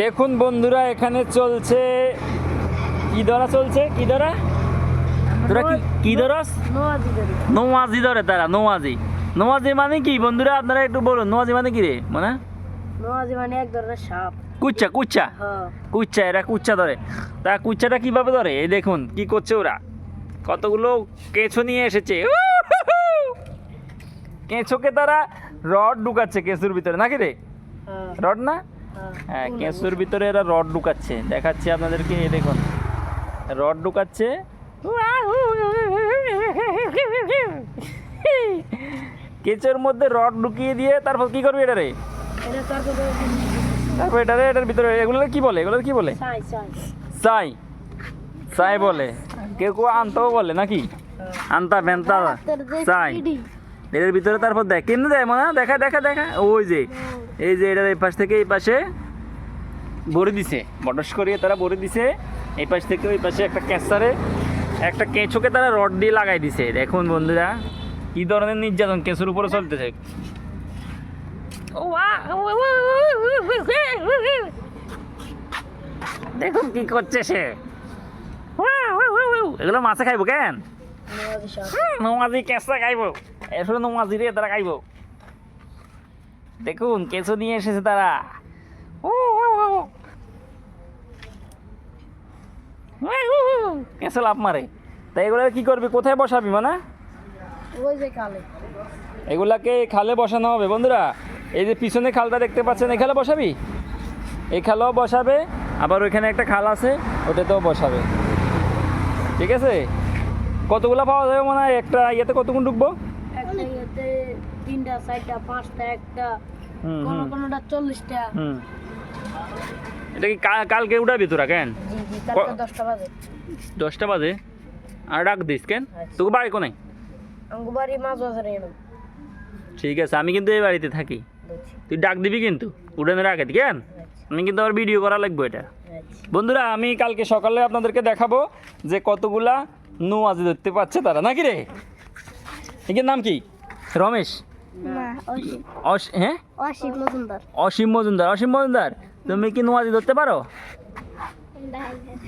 দেখুন বন্ধুরা এখানে চলছে কি ধরা চলছে? কি ধরা তোরা কি কি ধরস নোয়াজি ধরি। তারা নৌয়াজি নৌয়াজি মানে কি বন্ধুরা আপনারা একটু বলুন নৌয়াজি মানে কি রে মানে? নোয়াজি মানে এক ধরনের সাপ। কুচ্চা কুচ্চা? হ্যাঁ। কুচ্চা এরা কুচ্চা ধরে। তা কুচ্চাটা কীভাবে ধরে? এই দেখুন কি করছে ওরা? কতগুলো কেঁচো নিয়ে এসেছে! কেঁচোকে তারা রড ঢুকাচ্ছে কেঁচুর ভিতরে নাকি রে? হ্যাঁ। রড না? হ্যাঁ কেঁচুর ভিতরে এরা রড ঢুকাচ্ছে। দেখাচ্ছি আপনাদেরকে এই দেখুন। রড ঢুকাচ্ছে। কেঁচোর মধ্যে রড ঢুকিয়ে দিয়ে তারপর কি করবি এটা রে? এটা তারপরে তারপর এটারে এটার ভিতরে এগুলো কি বলে? এগুলো কি বলে? সাই সাই। সাই। সাই বলে। কেউ কেউ আনতাও বলে নাকি? আনতা ভেন্তা সাই। এর ভিতরে তারপর দেখ। কেমনে দেয় মনে দেখা দেখা দেখা। ওই যে এই যে এটা এই পাশ থেকে এই পাশে ভরে দিছে। বটস করিয়ে তারা ভরে দিছে। এই পাশ থেকে ওই পাশে একটা ক্যাঁচারে একটা কেঁচোকে তারা রড দিয়ে লাগাই দিছে। দেখুন বন্ধুরা কি ধরনের নির্যাতন কেঁচোর উপরে চলতেছে। দেখুন কি করছে সে। এগুলো মাছে খাইবো কেন? নমাজি কেঁচা খাইব। এসব নমাজি রে তারা খাইব। দেখুন কেঁচো নিয়ে এসেছে তারা। কেঁচো লাভ মারে। তাই এগুলো কি করবি? কোথায় বসাবি মানে? ওই যে কালে এগুলাকে খালে বসানো হবে বন্ধুরা। এই যে পিছনে খালটা দেখতে পাচ্ছেন এই খালে বসাবি? এই খালেও বসাবে আবার ওইখানে একটা খাল আছে ওটাতেও বসাবে। ঠিক আছে? কতগুলো পাওয়া যাবে মনে? হয় একটা ইয়েতে কতক্ষণ ইয়েতে তিনটা চারটা পাঁচটা একটা কোনো কোনোটা চল্লিশটা। এটা কি কালকে উঠাবি তোরা কেন? দশটা বাজে। দশটা বাজে? আর ডাক দিস কেন? তোকে বাড়ি আঙ্গু বাড়ি মাছ বাজারে ঠিক আছে আমি কিন্তু এই বাড়িতে থাকি। তুই ডাক দিবি কিন্তু উঠানের আগে কেন আমি কিন্তু আবার ভিডিও করা লাগবে এটা। আচ্ছা। বন্ধুরা আমি কালকে সকালে আপনাদেরকে দেখাবো যে কতগুলা নোয়াজি ধরতে পারছে তারা নাকি রে? এর নাম কি? রমেশ? না হ্যাঁ? অসিক মজুমদার। অসীম মজুমদার অসীম মজুমদার। তুমি কি নোয়াজি ধরতে পারো?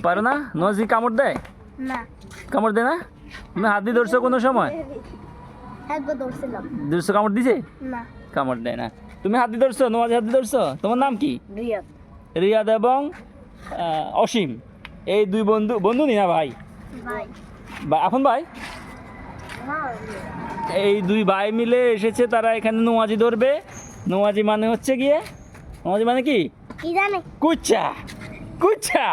পারো না? নোয়াজি কামড় দেয়? না। কামড় দেয় না? তুমি হাত দিয়ে ধরছো কোনো সময়? ধরছো কামড় দিছে? না। কামড় দেয় না। তুমি হাত দিয়ে ধরছো? নোয়াজি হাত দিয়ে ধরছো? তোমার নাম কি? রিয়াদ। রিয়াদ এবং অসীম। এই দুই বন্ধু বন্ধু নি না ভাই। ভাই আপন ভাই? এই দুই ভাই মিলে এসেছে তারা এখানে নোয়াজি ধরবে। নোয়াজি মানে হচ্ছে গিয়ে নোয়াজি মানে কি? কি জানে? কুচ্চা কুচ্চা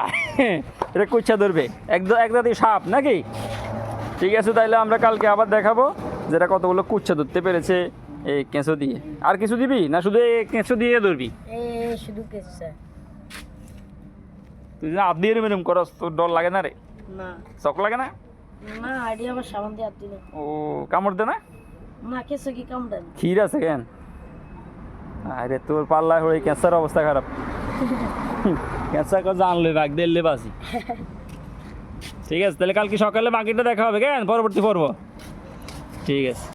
এটা কুচ্চা ধরবে। একদম একদাতি সাপ নাকি? ঠিক আছে তাইলে আমরা কালকে আবার দেখাবো যেটা কতগুলো কুচ্ছা ধরতে পেরেছে এই কেঁচো দিয়ে। আর কিছু দিবি? না শুধু এই কেঁচো দিয়ে ধরবি? শুধু কেসে তুই যদি হাত দিয়ে এরম করস তোর ডর লাগে না রে? না। চক লাগে না? না আইডি আমার সাবান দিয়ে হাত দিল। ও কামড় দে না? না কেসে কি কাম না। ক্ষীর আছে কেন? আরে তোর পাল্লা হয়ে ক্যান্সার অবস্থা খারাপ। ক্যান্সার করে জানলে বাঘ দিলে বাসি ঠিক আছে তাহলে কালকে সকালে বাকিটা দেখা হবে কেন? পরবর্তী পর্ব। ঠিক আছে।